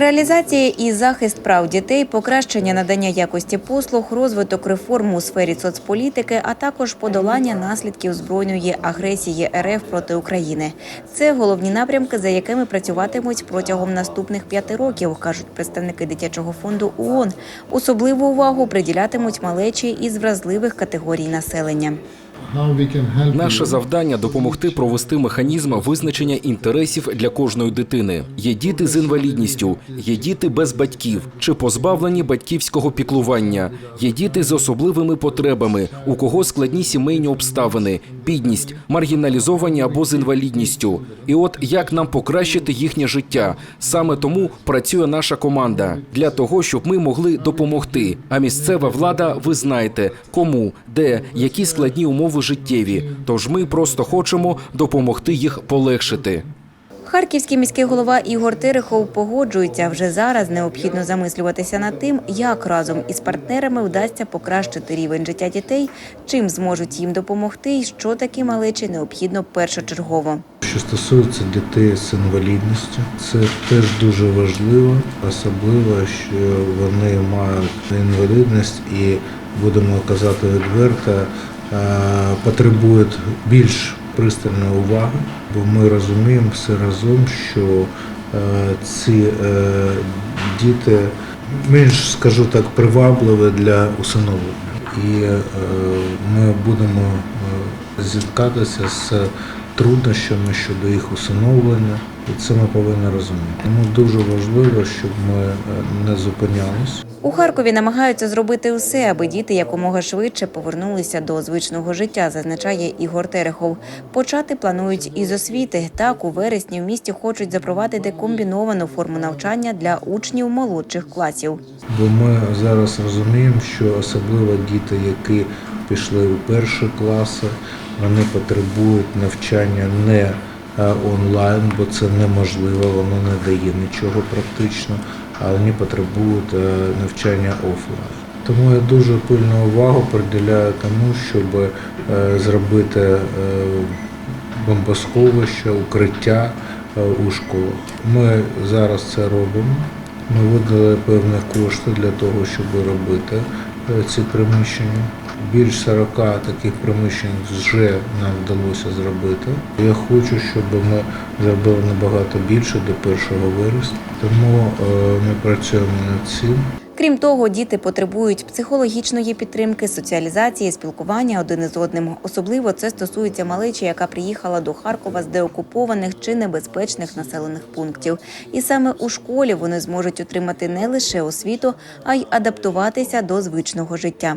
Реалізація і захист прав дітей, покращення надання якості послуг, розвиток реформ у сфері соцполітики, а також подолання наслідків збройної агресії РФ проти України. Це головні напрямки, за якими працюватимуть протягом наступних п'яти років, кажуть представники дитячого фонду ООН. Особливу увагу приділятимуть малечі із вразливих категорій населення. Наше завдання допомогти провести механізм визначення інтересів для кожної дитини. Є діти з інвалідністю, є діти без батьків чи позбавлені батьківського піклування, є діти з особливими потребами, у кого складні сімейні обставини, бідність, маргіналізовані або з інвалідністю. І от як нам покращити їхнє життя? Саме тому працює наша команда для того, щоб ми могли допомогти. А місцева влада, ви знаєте, кому, де, які складні умови життєві. Тож ми просто хочемо допомогти їх полегшити. Харківський міський голова Ігор Терехов погоджується, вже зараз необхідно замислюватися над тим, як разом із партнерами вдасться покращити рівень життя дітей, чим зможуть їм допомогти, і що такі малечі необхідно першочергово. Що стосується дітей з інвалідністю, це теж дуже важливо, особливо, що вони мають інвалідність і будемо казати відверто, потребують більш пристальної уваги, бо ми розуміємо все разом, що е, ці е, діти менш, скажу так, привабливі для усиновлення. І е, ми будемо е, зіткатися з труднощами щодо їх усиновлення, і це ми повинні розуміти. Тому дуже важливо, щоб ми е, не зупинялись. У Харкові намагаються зробити усе, аби діти якомога швидше повернулися до звичного життя, зазначає Ігор Терехов. Почати планують із освіти. Так, у вересні в місті хочуть запровадити комбіновану форму навчання для учнів молодших класів. Бо ми зараз розуміємо, що особливо діти, які пішли у перші класи, вони потребують навчання не е, онлайн, бо це неможливо, воно не дає нічого практично, а вони потребують е, навчання офлайн. Тому я дуже пильну увагу приділяю тому, щоб е, зробити бомбосховище, укриття у школах. Ми зараз це робимо. Ми видали певні кошти для того, щоб робити ці приміщення. Більш 40 таких приміщень вже нам вдалося зробити. Я хочу, щоб ми зробили набагато більше до 1 вересня. Тому е, ми працюємо над цим. Крім того, діти потребують психологічної підтримки, соціалізації, спілкування один із одним. Особливо це стосується малечі, яка приїхала до Харкова з деокупованих чи небезпечних населених пунктів. І саме у школі вони зможуть отримати не лише освіту, а й адаптуватися до звичного життя.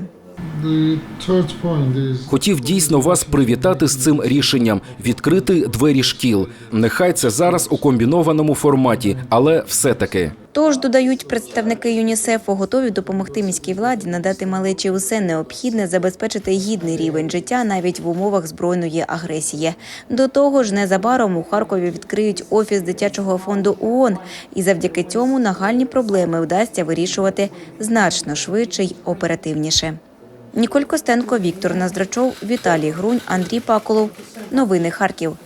Хотів дійсно вас привітати з цим рішенням відкрити двері шкіл. Нехай це зараз у комбінованому форматі, але все-таки. Тож додають представники ЮНІСЕФу, готові допомогти міській владі надати малечі усе необхідне, забезпечити гідний рівень життя навіть в умовах збройної агресії. До того ж, незабаром у Харкові відкриють офіс дитячого фонду ООН, і завдяки цьому нагальні проблеми вдасться вирішувати значно швидше й оперативніше. Ніколь Костенко, Віктор Наздрачов, Віталій Грунь, Андрій Паколов. Новини Харків.